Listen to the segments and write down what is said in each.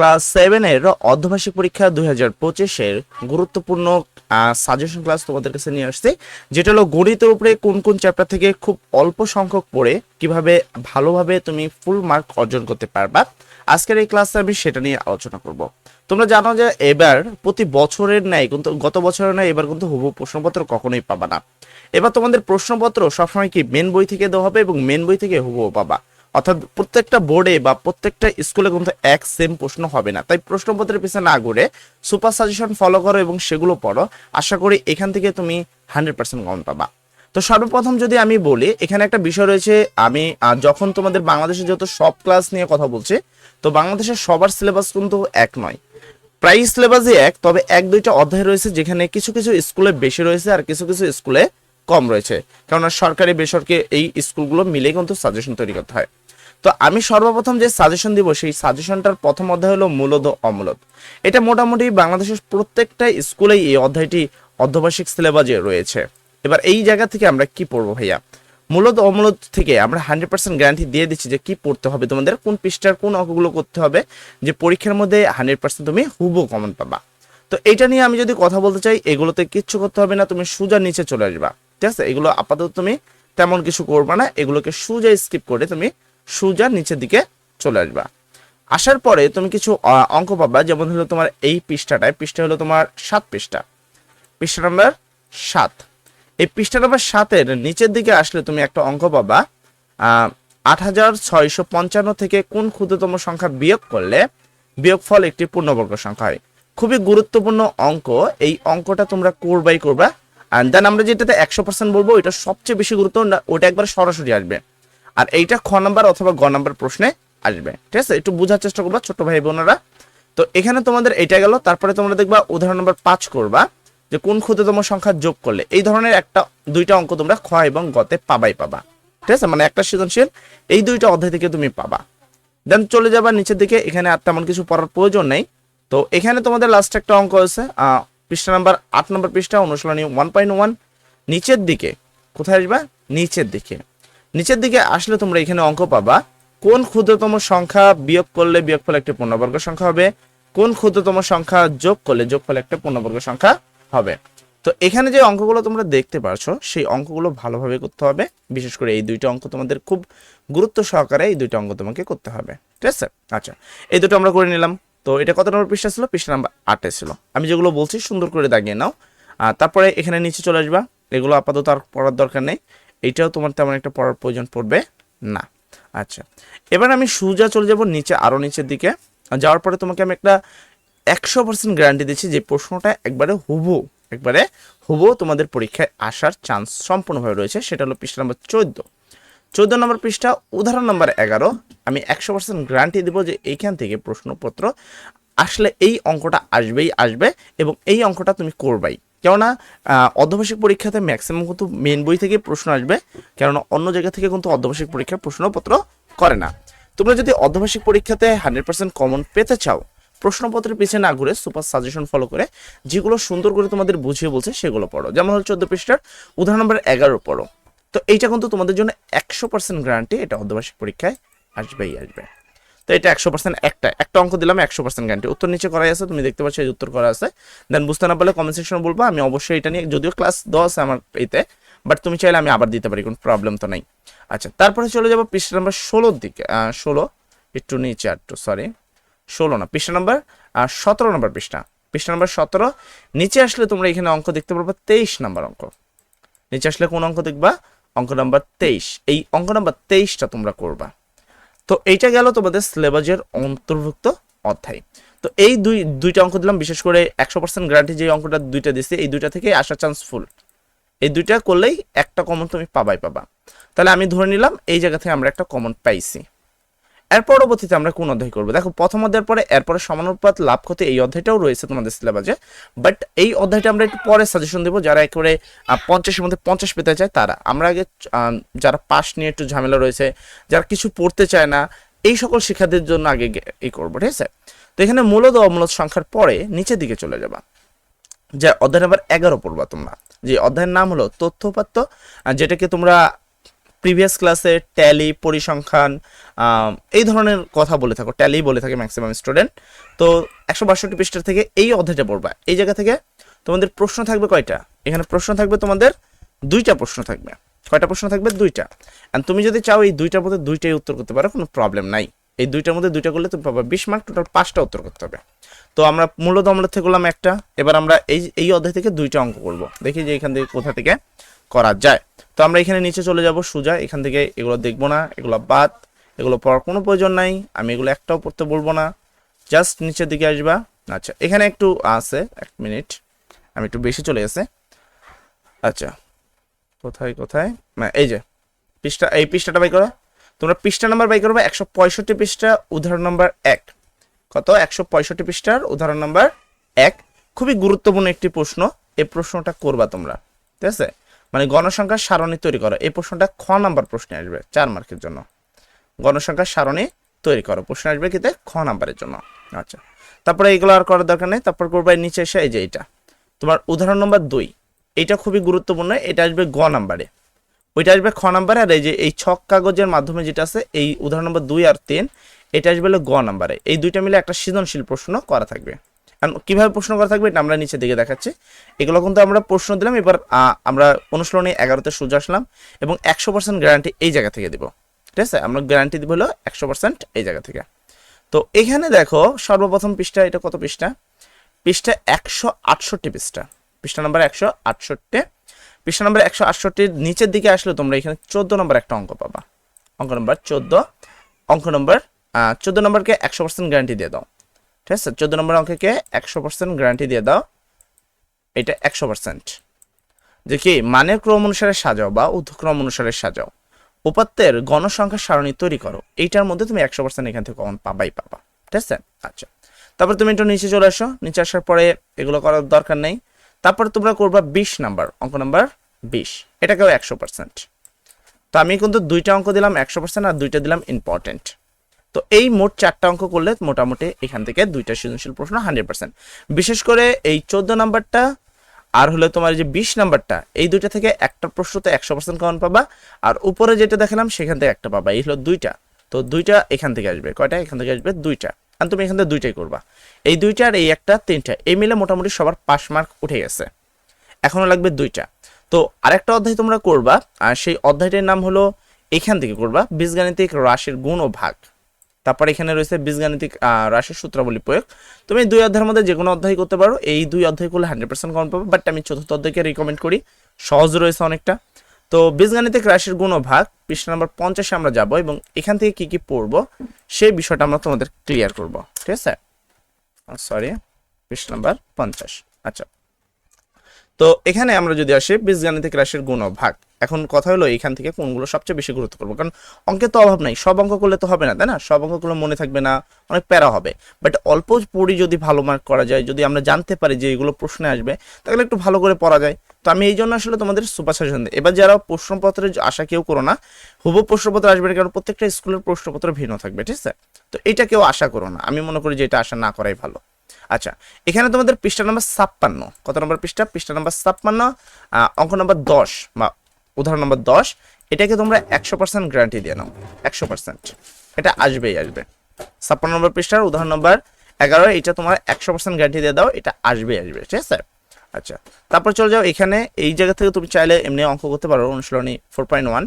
Class সেভেনের অর্ধবার্ষিক পরীক্ষা দুই হাজার পঁচিশের গুরুত্বপূর্ণ সাজেশন ক্লাস তোমাদের কাছে নিয়ে আসছি। যেটা হলো গণিতের উপরে কোন কোন চ্যাপ্টার থেকে খুব অল্প সংখ্যক পড়ে কীভাবে ভালোভাবে তুমি ফুল মার্ক অর্জন করতে পারবা। আজকের এই ক্লাসে আমি সেটা নিয়ে আলোচনা করব। তোমরা জানো যে এবার প্রতি বছরের ন্যায় কিন্তু, গত বছরের ন্যায় এবার কিন্তু হুবহু প্রশ্নপত্র কখনোই পাবা না। এবার তোমাদের প্রশ্নপত্র সবসময় কি মেন বই থেকে দেওয়া হবে এবং মেন বই থেকে হুবহু পাবা। অর্থাৎ প্রত্যেকটা বোর্ডে বা প্রত্যেকটা স্কুলে কিন্তু এক সেম প্রশ্ন হবে না। তাই প্রশ্নপত্রের পিছনে না ঘুরে সুপার সাজেশন ফলো করো এবং সেগুলো পড়ো। আশা করি এখান থেকে তুমি হান্ড্রেড পার্সেন্ট কমন পাবা। তো সর্বপ্রথম যদি আমি বলি, এখানে একটা বিষয় রয়েছে, আমি যখন তোমাদের বাংলাদেশের যত সব ক্লাস নিয়ে কথা বলছি, তো বাংলাদেশের সবার সিলেবাস কিন্তু এক নয়। প্রায় সিলেবাসই এক, তবে এক দুইটা অধ্যায় রয়েছে যেখানে কিছু কিছু স্কুলে বেশি রয়েছে আর কিছু কিছু স্কুলে কম রয়েছে। কেননা সরকারি, বেসরকারি এই স্কুলগুলো মিলে কিন্তু সাজেশন তৈরি করতে হয়। তো আমি সর্বপ্রথম যে সাজেশন দিব, সেই সাজেশনটার প্রথম অধ্যায় হলো মূলত ও অমূলত এটা মোটামুটি বাংলাদেশের প্রত্যেকটা স্কুলেই এই অধ্যায়টি অর্ধবার্ষিক সিলেবাসে রয়েছে। এবার এই জায়গা থেকে আমরা কি পড়ব ভাইয়া? মূলত অমূলত থেকে আমরা হান্ড্রেড পার্সেন্ট গ্যারান্টি দিয়ে দিচ্ছি যে কি পড়তে হবে তোমাদের, কোন পৃষ্ঠার কোন অঙ্কগুলো করতে হবে, যে পরীক্ষার মধ্যে হান্ড্রেড পার্সেন্ট তুমি হুবু কমন পাবা। তো এটা নিয়ে আমি যদি কথা বলতে চাই, এগুলোতে কিচ্ছু করতে হবে না, তুমি সোজা নিচে চলে আসবা। ঠিক আছে? এগুলো আপাতত তুমি তেমন কিছু করবা না, এগুলোকে সোজা স্কিপ করে তুমি সোজা নিচের দিকে চলে আসবা। আসার পরে তুমি কিছু অঙ্ক পাবা, যেমন হলো তোমার এই পৃষ্ঠাটায়, পৃষ্ঠা হলো তোমার সাত পৃষ্ঠা। পৃষ্ঠা নাম্বার সাত। এই পৃষ্ঠা নাম্বার সাতের নিচের দিকে আসলে তুমি একটা অঙ্ক পাবা আট হাজার ছয়শো পঞ্চান্ন থেকে কোন ক্ষুদ্রতম সংখ্যা বিয়োগ করলে বিয়োগফল একটি পূর্ণবর্গ সংখ্যা হয়। খুবই গুরুত্বপূর্ণ অঙ্ক, এই অঙ্কটা তোমরা করবাই করবা। দেন আমরা যেটাতে একশো পার্সেন্ট বলব, ওইটা সবচেয়ে বেশি গুরুত্ব ওটা একবার সরাসরি আসবে। আর এইটা খ নাম্বার অথবা গ নাম্বার প্রশ্নে আসবে। ঠিক আছে? একটু বোঝার চেষ্টা করবা ছোট ভাই বোনেরা। তো এখানে তোমাদের এটা গেল, তারপরে তোমরা দেখবা উদাহরণ নম্বর পাঁচ করবা, যে কোন ক্ষুদ্রতম সংখ্যা যোগ করলে এই ধরনের একটা, দুইটা অঙ্ক তোমরা খ এবং গতে পাবাই পাবা। ঠিক আছে? মানে একটা সৃজনশীল, এই দুইটা অধ্যায় থেকে তুমি পাবা। দেন চলে যাবা নিচের দিকে, এখানে আর তেমন কিছু পড়ার প্রয়োজন নেই। তো এখানে তোমাদের লাস্ট একটা অঙ্ক আছে পৃষ্ঠা নাম্বার আট, নম্বর পৃষ্ঠা, অনুশীলনী ওয়ান পয়েন্ট ওয়ান নিচের দিকে, কোথায় আসবা? নিচের দিকে। নিচের দিকে আসলে তোমরা এখানে অঙ্ক পাবা। কোন ক্ষুদ্রতম সংখ্যা বিয়োগ করলে বিয়োগফল একটি পূর্ণবর্গ সংখ্যা হবে? কোন ক্ষুদ্রতম সংখ্যা যোগ করলে যোগফল একটা পূর্ণবর্গ সংখ্যা হবে? তো এখানে যে অঙ্কগুলো তোমরা দেখতে পারছ, সেই অঙ্কগুলো ভালোভাবে করতে হবে। বিশেষ করে এই দুইটা অঙ্ক তোমাদের খুব গুরুত্ব সহকারে এই দুইটা অঙ্ক তোমাকে করতে হবে। ঠিক আছে? আচ্ছা এই দুটো আমরা করে নিলাম। তো এটা কত নম্বর পৃষ্ঠা ছিল? পৃষ্ঠা নাম্বার আটে ছিল। আমি যেগুলো বলছি সুন্দর করে দাগিয়ে নাও। আর তারপরে এখানে নিচে চলে আসবা। এগুলো আপাতত আর পড়ার দরকার নেই। এইটাও তোমার তেমন একটা পড়ার প্রয়োজন পড়বে না। আচ্ছা এবার আমি সুজা চলে যাব নিচে আরও নিচের দিকে। যাওয়ার পরে তোমাকে আমি একটা একশো পার্সেন্ট গ্যারান্টি দিচ্ছি যে প্রশ্নটা একবারে হুবু একবারে হুবু তোমাদের পরীক্ষায় আসার চান্স সম্পূর্ণভাবে রয়েছে। সেটা হলো পৃষ্ঠা নম্বর চোদ্দ। চোদ্দ নম্বর পৃষ্ঠা, উদাহরণ নম্বর এগারো। আমি একশো পার্সেন্ট গ্যারান্টি দেবো যে এইখান থেকে প্রশ্নপত্র আসলে এই অঙ্কটা আসবেই আসবে এবং এই অঙ্কটা তুমি করবাই। কেননা অর্ধবার্ষিক পরীক্ষাতে ম্যাক্সিমাম কিন্তু মেন বই থেকে প্রশ্ন আসবে, কেননা অন্য জায়গা থেকে কিন্তু অর্ধবার্ষিক পরীক্ষার প্রশ্নপত্র করে না। তোমরা যদি অর্ধবার্ষিক পরীক্ষাতে হান্ড্রেড পার্সেন্ট কমন পেতে চাও, প্রশ্নপত্রের পিছিয়ে না ঘুরে সুপার সাজেশন ফলো করে যেগুলো সুন্দর করে তোমাদের বুঝিয়ে বলছে সেগুলো পড়ো। যেমন হলো চোদ্দ পৃষ্ঠার, উদাহরণ নম্বর এগারো পড়ো। তো এইটা কিন্তু তোমাদের জন্য একশো পার্সেন্ট গ্যারান্টি এটা অর্ধবার্ষিক পরীক্ষায় আসবেই, আসবে। তো এটা একশো পার্সেন্ট একটা। একটা অঙ্ক দিলাম, একশো পার্সেন্ট গ্যারান্টি উত্তর নিচে করাই আছে, তুমি দেখতে পাচ্ছ এই উত্তর করা আছে। দেন বুঝতে না পারলে কমেন্ট সেকশনে বলব, আমি অবশ্যই এটা নিয়ে, যদিও ক্লাস দশ আমার এতে বাট তুমি চাইলে আমি আবার দিতে পারি, কোনো প্রবলেম তো নাই। আচ্ছা তারপরে চলে যাব পৃষ্ঠা নাম্বার ষোলোর দিকে। ষোলো, একটু নিচে একটু সরি ষোলো না, পৃষ্ঠা নাম্বার সতেরো নম্বর পৃষ্ঠা। পৃষ্ঠা নাম্বার সতেরো, নিচে আসলে তোমরা এখানে অঙ্ক দেখতে পারবে তেইশ নাম্বার অঙ্ক। নিচে আসলে কোন অঙ্ক দেখবা? অঙ্ক নাম্বার তেইশ। এই অঙ্ক নাম্বার তেইশটা তোমরা করবা। তো এইটা গেল তোমাদের সিলেবাসের অন্তর্ভুক্ত অধ্যায়। তো এই দুই, দুইটা অঙ্ক দিলাম, বিশেষ করে একশো পার্সেন্ট গ্যারান্টি যে অঙ্কটা দুইটা দিচ্ছে এই দুইটা থেকে আসার চান্স ফুল এই দুইটা করলেই একটা কমন তুমি পাবাই পাবা। তাহলে আমি ধরে নিলাম, এই জায়গা থেকে আমরা একটা কমন পাইছি। এর পরবর্তীতে আমরা কোন অধ্যায় করব? দেখো প্রথম অধ্যায়ের পরে এরপরে সমানুপাত লাভ ক্ষতি এই অধ্যায়টাও রয়েছে তোমাদের সিলেবাসে বাট এই অধ্যায়টা আমরা একটু পরে সাজেশন দেবো যারা একেবারে পঞ্চাশের মধ্যে পঞ্চাশ পেতে চায় তারা। আমরা আগে যারা পাস নিয়ে একটু ঝামেলা রয়েছে যারা কিছু পড়তে চায় না এই সকল শিক্ষার্থীর জন্য আগে এই করব ঠিক আছে? তো এখানে মূলত অমূলত সংখ্যার পরে নিচের দিকে চলে যাবা। যে অধ্যায় নাম্বার এগারো পড়বা তোমরা। যে অধ্যায়ের নাম হলো তথ্যপাত্য আহ, যেটাকে তোমরা প্রিভিয়াস ক্লাসে ট্যালি পরিসংখ্যান এই ধরনের কথা বলে থাকো ট্যালি বলে থাকে ম্যাক্সিমাম স্টুডেন্ট তো একশো বাষট্টি পৃষ্ঠা থেকে এই অধ্যায়টা পড়বা। এই জায়গা থেকে তোমাদের প্রশ্ন থাকবে কয়টা? এখানে প্রশ্ন থাকবে তোমাদের দুইটা প্রশ্ন থাকবে। কয়টা প্রশ্ন থাকবে? দুইটা। অ্যান্ড তুমি যদি চাও এই দুইটার মধ্যে দুইটাই উত্তর করতে পারো, কোনো প্রবলেম নাই। এই দুইটার মধ্যে দুইটা করলে তুমি পাবা বিশ মার্ক টোটাল পাঁচটা উত্তর করতে হবে। তো আমরা মূলত আমরা থেকে করলাম একটা। এবার আমরা এই এই অধ্যায় থেকে দুইটা অঙ্ক করব। দেখি যে এখান থেকে কোথা থেকে করা যায়। তো আমরা এখানে নিচে চলে যাব সোজা। এখান থেকে এগুলো দেখব না, এগুলো বাদ, এগুলো পড়ার কোনো প্রয়োজন নাই, আমি এগুলো একটাও পড়তে বলব না। জাস্ট নিচের দিকে আসবা। আচ্ছা এখানে একটু আছে, এক মিনিট। আমি একটু বেশি চলে গেছে। আচ্ছা কোথায় কোথায়? এই যে, পৃষ্ঠা, এই পৃষ্ঠাটা বাই করো। তোমরা পৃষ্ঠা নাম্বার বাই করবে একশো পঁয়ষট্টি পৃষ্ঠা, উদাহরণ নাম্বার এক। কত? একশো পঁয়ষট্টি পৃষ্ঠার উদাহরণ নাম্বার এক। খুবই গুরুত্বপূর্ণ একটি প্রশ্ন। এই প্রশ্নটা করবা তোমরা। ঠিক আছে? মানে গণসংখ্যার সারণী তৈরি করো। এই প্রশ্নটা খ নাম্বার প্রশ্নে আসবে চার মার্কের জন্য। গণসংখ্যার সারণী তৈরি করো। প্রশ্ন আসবে কিতে খ নাম্বারের জন্য। আচ্ছা। তারপরে এইগুলো আর করার দরকার নেই। তারপর করবে নিচে এসে এই যে এটা তোমার উদাহরণ নম্বর দুই। এটা খুবই গুরুত্বপূর্ণ। এটা আসবে গ নাম্বারে। ওইটা আসবে খ নাম্বারে। আর এই যে এই ছক কাগজের মাধ্যমে যেটা আছে, এই উদাহরণ নম্বর দুই আর তিন, এটা আসবে হলো গ নাম্বারে। এই দুইটা মিলে একটা সৃজনশীল প্রশ্ন করা থাকবে। কীভাবে প্রশ্ন করা থাকবে এটা আমরা নিচে দিকে দেখাচ্ছি। এগুলো কিন্তু আমরা প্রশ্ন দিলাম, এবার আমরা অনুশীলনে এগারোতে সোজা আসলাম এবং একশো পার্সেন্ট গ্যারান্টি এই জায়গা থেকে দিব। ঠিক আছে? আমরা গ্যারান্টি দিব হলো একশো পার্সেন্ট এই জায়গা থেকে। তো এখানে দেখো সর্বপ্রথম পৃষ্ঠা, এটা কত পৃষ্ঠা? পৃষ্ঠা একশো আটষট্টি পৃষ্ঠা। পৃষ্ঠা নাম্বার একশো আটষট্টি। পৃষ্ঠা নাম্বার একশো আটষট্টির নিচের দিকে আসলে তোমরা এখানে চোদ্দ নম্বর একটা অঙ্ক পাবা। অঙ্ক নম্বর চোদ্দ। অঙ্ক নম্বর চোদ্দ নম্বরকে একশো পার্সেন্ট গ্যারান্টি দিয়ে দাও। ঠিক আছে, চোদ্দ নম্বর অঙ্ককে একশো পার্সেন্ট গ্যারান্টি দিয়ে দাও। এটা একশো পার্সেন্ট যে কি, মানের ক্রম অনুসারে সাজাও বা উদ্ধক্রম অনুসারে সাজাও। উপাত্তের গণসংখ্যা সারণী তৈরি করো। এইটার মধ্যে তুমি একশো পার্সেন্ট এখান থেকে কখন পাবাই পাবা। ঠিক আছে? আচ্ছা। তারপর তুমি একটু নিচে চলে আসো। নিচে আসার পরে এগুলো করার দরকার নেই। তারপর তোমরা করবা বিশ নাম্বার, অঙ্ক নাম্বার বিশ। এটাকেও একশো পার্সেন্ট তো আমি কিন্তু দুইটা অঙ্ক দিলাম, একশো পার্সেন্ট আর দুইটা দিলাম ইম্পর্টেন্ট তো এই মোট চারটা অঙ্ক করলে মোটামুটি এখান থেকে দুইটা সৃজনশীল প্রশ্ন হান্ড্রেড পার্সেন্ট। বিশেষ করে এই চোদ্দ নাম্বারটা আর হলো তোমার যে বিশ নাম্বারটা, এই দুইটা থেকে একটা প্রশ্ন তো একশো পার্সেন্ট কমন পাবা আর উপরে যেটা দেখালাম সেখান থেকে একটা পাবা, এই হলো দুইটা। তো দুইটা এখান থেকে আসবে, কয়টা? এখান থেকে আসবে দুইটা। আর তুমি এখান থেকে দুইটাই করবা। এই দুইটা আর এই একটা তিনটা, এই মিলে মোটামুটি সবার পাস মার্ক উঠে গেছে। এখনও লাগবে দুইটা। তো আরেকটা অধ্যায় তোমরা করবা, আর সেই অধ্যায়টির নাম হলো এখান থেকে করবা, বীজগাণিতিক রাশির গুণ ও ভাগ। তারপর এখানে রয়েছে বীজগাণিতিক রাশির সূত্রাবলী প্রয়োগ। তুমি দুই অধ্যায়ের মধ্যে যে কোনো অধ্যায় করতে পারো, এই দুই অধ্যায় করলে হান্ড্রেড পার্সেন্ট কমন পাবে বাট আমি চতুর্থ অধ্যায়কে রিকমেন্ড করি। সহজ রয়েছে অনেকটা। তো বীজগাণিতিক রাশির গুণ ভাগ পৃষ্ঠা নাম্বার পঞ্চাশে আমরা যাব এবং এখান থেকে কি কি পড়ব, সেই বিষয়টা আমরা তোমাদের ক্লিয়ার করব। ঠিক আছে? সরি পৃষ্ঠা নাম্বার পঞ্চাশ। আচ্ছা। তো এখানে আমরা যদি আসি, বীজগাণিতিক রাশির গুণ ভাগ এখন কথা হলো এখান থেকে কোনগুলো সবচেয়ে বেশি গুরুত্ব করব কারণ অঙ্কের তো অভাব নাই, সব অঙ্ক করলে তো হবে না, তাই না? সব অঙ্কগুলো মনে থাকবে না, অনেক প্যারা হবে। বাট অল্প পড়ি যদি ভালো মার্ক করা যায়, যদি আমরা জানতে পারি যে এগুলো প্রশ্নে আসবে, তাহলে একটু ভালো করে পড়া যায়। তো আমি এই জন্য আসলে তোমাদের সুপার সাজেশন দিই। এবার যারা প্রশ্নপত্রের আশা কেউ করো না হুবু প্রশ্নপত্র আসবে না, কারণ প্রত্যেকটা স্কুলের প্রশ্নপত্র ভিন্ন থাকবে, ঠিক আছে? তো এটা কেউ আশা করো না। আমি মনে করি যে এটা আশা না করাই ভালো। আচ্ছা এখানে তোমাদের পৃষ্ঠা নম্বর ছাপ্পান্ন। কত নম্বর পৃষ্ঠা? পৃষ্ঠা নম্বর ছাপ্পান্ন অঙ্ক নম্বর দশ বা উদাহরণ নম্বর দশ, এটাকে তোমরা একশো পার্সেন্ট গ্যারান্টি দিয়ে নাও, একশো পার্সেন্ট এটা আসবেই আসবে। ছাপ্পান্ন নম্বর পৃষ্ঠার উদাহরণ নম্বর এগারো এটা তোমার একশো পার্সেন্ট গ্যারান্টি দিয়ে দাও, এটা আসবেই আসবে, ঠিক আছে? আচ্ছা তারপর চলে যাও, এখানে এই জায়গা থেকে তুমি চাইলে এমনি অঙ্ক করতে পারো, অনুশীলনী ফোর পয়েন্ট ওয়ান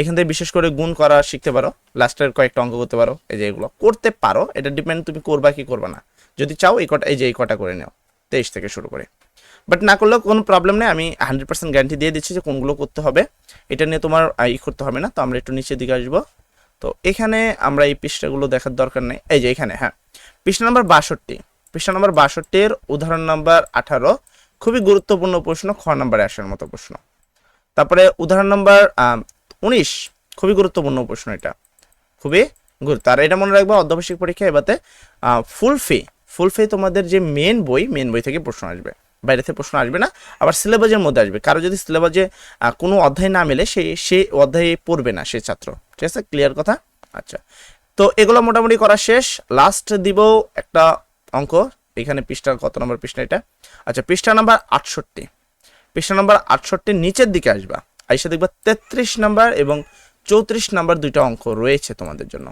এখান থেকে বিশেষ করে গুণ করা শিখতে পারো, লাস্টের কয়েকটা অঙ্ক করতে পারো, এই যে এগুলো। করতে পারো, এটা ডিপেন্ড তুমি করবা কি করবা না। যদি চাও এই কটা, এই যে এই কটা করে নাও, তেইশ থেকে শুরু করে। বাট না করলেও কোনো প্রবলেম নেই। আমি হান্ড্রেড পার্সেন্ট গ্যারান্টি দিয়ে দিচ্ছি যে কোনগুলো করতে হবে। এটা নিয়ে তোমার ই করতে হবে না। তো আমরা একটু নিচের দিকে আসব। তো এখানে আমরা এই পৃষ্ঠাগুলো দেখার দরকার নেই। এই যে এখানে হ্যাঁ। পৃষ্ঠা নাম্বার বাষট্টি। পৃষ্ঠা নাম্বার বাষট্টির উদাহরণ নাম্বার আঠারো। খুবই গুরুত্বপূর্ণ প্রশ্ন, খ নাম্বারে আসার মতো প্রশ্ন। তারপরে উদাহরণ নাম্বার উনিশ। খুবই গুরুত্বপূর্ণ প্রশ্ন এটা। খুবই গুরুত্ব। আর এটা মনে রাখবা, অর্ধবার্ষিক পরীক্ষা এবারে ফুল ফি ফুল ফি তোমাদের যে মেন বই মেন বই থেকে প্রশ্ন আসবে। বাইরে থেকে প্রশ্ন আসবে না, আবার সিলেবাসের মধ্যে আসবে। কারও যদি সিলেবাসে কোনো অধ্যায় না মেলে, সে সে অধ্যায়ে পড়বে না, সে ছাত্র। ঠিক আছে? ক্লিয়ার কথা? আচ্ছা। তো এগুলো মোটামুটি করা শেষ। লাস্ট দিব একটা অঙ্ক। এখানে পৃষ্ঠার কত নম্বর পৃষ্ঠা এটা? আচ্ছা পৃষ্ঠা নাম্বার আটষট্টি। পৃষ্ঠা নাম্বার আটষট্টির নিচের দিকে আসবা। আইসা দেখবা তেত্রিশ নাম্বার এবং চৌত্রিশ নাম্বার দুইটা অঙ্ক রয়েছে তোমাদের জন্য।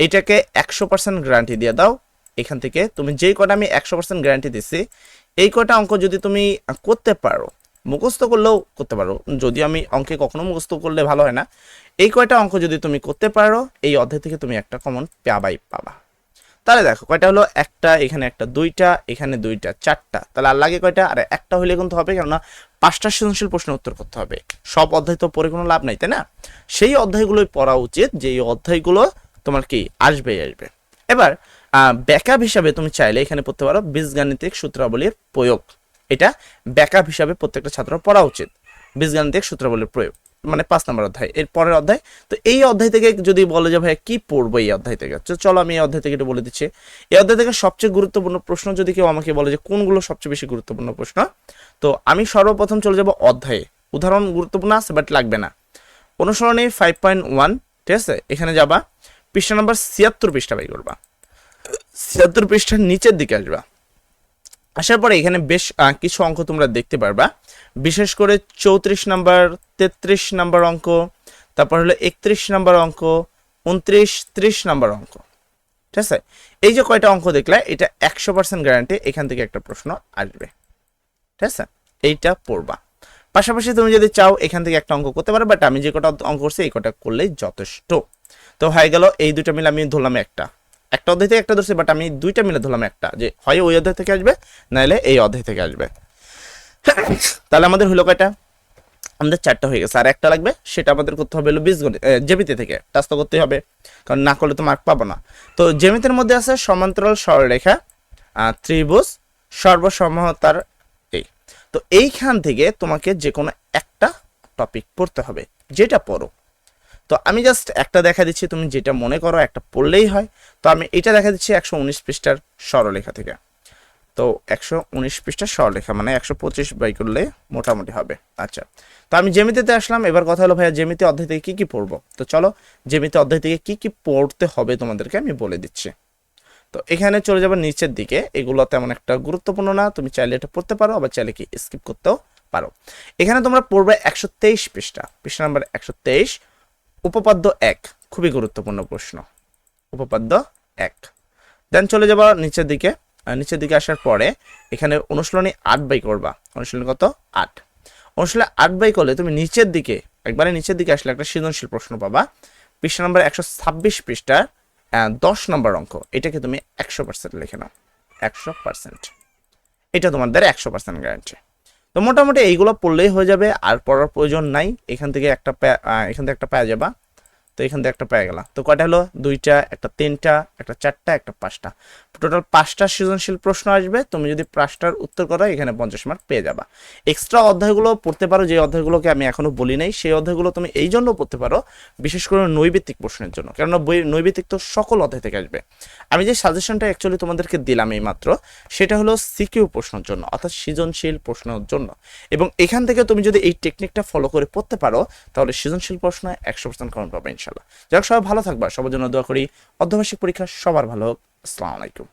এটাকে একশো পার্সেন্ট গ্যারান্টি দিয়ে দাও। এখান থেকে তুমি যেই কটা আমি একশো পার্সেন্ট গ্যারান্টি দিচ্ছি এই কটা অঙ্ক যদি তুমি করতে পারো, মুখস্থ করলেও করতে পারো। যদিও আমি অঙ্কে কখনো মুখস্থ করলে ভালো হয় না। এই কয়টা অঙ্ক যদি তুমি করতে পারো, এই অধ্যায় থেকে তুমি একটা কমন পাবাই পাবা। তাহলে দেখো, কয়টা হলো? একটা, এখানে একটা দুইটা, এখানে দুইটা, চারটা। তাহলে আর লাগে কয়টা? আর একটা হলে কিন্তু হবে, কেননা পাঁচটা সৃজনশীল প্রশ্নের উত্তর করতে হবে। সব অধ্যায় তো পরে কোনো লাভ নাই, তাই না? সেই অধ্যায়গুলোই পড়া উচিত যে এই অধ্যায়গুলো তোমার কি? আসবেই, আসবে। এবার ব্যাকআপ হিসাবে তুমি চাইলে এখানে পড়তে পারো বীজগাণিতিক সূত্রাবলীর প্রয়োগ। এটা ব্যাকআপ হিসাবে প্রত্যেকটা ছাত্র পড়া উচিত, বীজগাণিতিক সূত্রাবলীর প্রয়োগ মানে পাঁচ নম্বর অধ্যায়, এর পরের অধ্যায়। তো এই অধ্যায় থেকে যদি বলে যে ভাই কি পড়ব এই অধ্যায় থেকে? চলো আমি এই অধ্যায় থেকে একটু বলে দিচ্ছি। এই অধ্যায় থেকে সবচেয়ে গুরুত্বপূর্ণ প্রশ্ন যদি কেউ আমাকে বলে যে, কোনগুলো সবচেয়ে বেশি গুরুত্বপূর্ণ প্রশ্ন? তো আমি সর্বপ্রথম চলে যাব অধ্যায়ে। উদাহরণ গুরুত্বপূর্ণ আছে বাট লাগবে না। অনুসরণে ফাইভ পয়েন্ট ওয়ান ঠিক আছে? এখানে যাবা, পৃষ্ঠা নাম্বার ছিয়াত্তর পৃষ্ঠা বাই করবা। ছিয়াত্তর পৃষ্ঠার নিচের দিকে আসবা। আসার পরে এখানে বেশ কিছু অঙ্ক তোমরা দেখতে পারবা। বিশেষ করে চৌত্রিশ নাম্বার, তেত্রিশ নাম্বার অঙ্ক, তারপর হলো একত্রিশ নাম্বার অঙ্ক, উনত্রিশ, ত্রিশ নাম্বার অঙ্ক। ঠিক আছে? এই যে কয়টা অঙ্ক দেখলে, এটা একশো পার্সেন্ট গ্যারান্টি এখান থেকে একটা প্রশ্ন আসবে। ঠিক আছে? এইটা পড়বা। পাশাপাশি তুমি যদি চাও, এখান থেকে একটা অঙ্ক করতে পারো বাট আমি যে কটা অঙ্ক করছি, এই কটা করলেই যথেষ্ট। তো হয়ে গেল, এই দুটো মিলে আমি ধরলাম একটা। একটা অধ্যায় থেকে একটা ধরছি বাট আমি দুইটা মিলে ধরলাম একটা, যে হয় ওই অধ্যায় থেকে আসবে নাহলে এই অধ্যায় থেকে আসবে। তাহলে আমাদের হলো কয়টা? আমাদের চারটা হয়ে গেছে, আর একটা লাগবে, সেটা আমাদের করতে হবে হলো বীজগণিত জেমিতি থেকে টাচ তো করতেই হবে, কারণ না করলে তো মার্ক পাবো না। তো জেমিতির মধ্যে আছে সমান্তরাল সরলরেখা ত্রিভুজ সর্বসমতার এই তো এইখান থেকে তোমাকে যে কোনো একটা টপিক পড়তে হবে, যেটা পড়ো। তো আমি জাস্ট একটা দেখা দিচ্ছি, তুমি যেটা মনে করো একটা পড়লেই হয়। তো আমি এটা দেখা দিচ্ছি একশো উনিশ পৃষ্ঠার সরলরেখা থেকে। তো একশো উনিশ পৃষ্ঠার সরলরেখা মানে একশো পঁচিশ বাই করলে মোটামুটি হবে। আচ্ছা তো আমি জেমিতিতে আসলাম। এবার কথা হলো, ভাইয়া জেমিতি অধ্যায় থেকে কী কী পড়ব? তো চলো জেমিতি অধ্যায় থেকে কী কী পড়তে হবে তোমাদেরকে আমি বলে দিচ্ছি। তো এখানে চলে যাবে নিচের দিকে। এগুলো তেমন একটা গুরুত্বপূর্ণ না। তুমি চাইলে এটা পড়তে পারো, আবার চাইলে কি স্কিপ করতেও পারো। এখানে তোমরা পড়বে একশো তেইশ পৃষ্ঠা। পৃষ্ঠা নাম্বার একশো তেইশ। উপপাদ্য এক, খুবই গুরুত্বপূর্ণ প্রশ্ন। উপপাদ্য এক। দেন চলে যাবা নিচের দিকে। নিচের দিকে আসার পরে এখানে অনুশীলনী আট বাই করবা। অনুশীলনী কত? আট। অনুশীলনী আট বাই করলে তুমি নিচের দিকে, একবারে নিচের দিকে আসলে একটা সৃজনশীল প্রশ্ন পাবা। পৃষ্ঠা নম্বর একশো ছাব্বিশ পৃষ্ঠার দশ নম্বর অঙ্ক। এটাকে তুমি একশো পার্সেন্ট লিখে নাও। একশো পার্সেন্ট এটা তোমাদের একশো পার্সেন্ট গ্যারান্টি তো মোটামুটি এইগুলো পড়লেই হয়ে যাবে, আর পড়ার প্রয়োজন নাই। এখান থেকে একটা এখান থেকে একটা পাওয়া যাবা। তো এখান থেকে একটা পেয়ে গেলাম। তো কয়টা হলো? দুইটা, একটা তিনটা, একটা চারটা, একটা পাঁচটা। টোটাল পাঁচটা সৃজনশীল প্রশ্ন আসবে। তুমি যদি পাঁচটার উত্তর করো, এখানে পঞ্চাশ মার্ক পেয়ে যাবা। এক্সট্রা অধ্যায়গুলো পড়তে পারো, যে অধ্যায়গুলোকে আমি এখনও বলি নাই, সেই অধ্যায়গুলো তুমি এই জন্য পড়তে পারো, বিশেষ করে নৈবিত্তিক প্রশ্নের জন্য। কেননা বই, নৈবিত্তিক তো সকল অধ্যায় থেকে আসবে। আমি যে সাজেশনটা অ্যাকচুয়ালি তোমাদেরকে দিলাম এই মাত্র সেটা হলো সিকিউ প্রশ্নের জন্য, অর্থাৎ সৃজনশীল প্রশ্নের জন্য। এবং এখান থেকে তুমি যদি এই টেকনিকটা ফলো করে পড়তে পারো, তাহলে সৃজনশীল প্রশ্ন একশো পার্সেন্ট কমন পাবে ইনশাল্লাহ হোক সবাই ভালো থাকবা। সবার জন্য দোয়া করি। অর্ধবার্ষিক পরীক্ষা সবার ভালো হোক। আসসালামু আলাইকুম।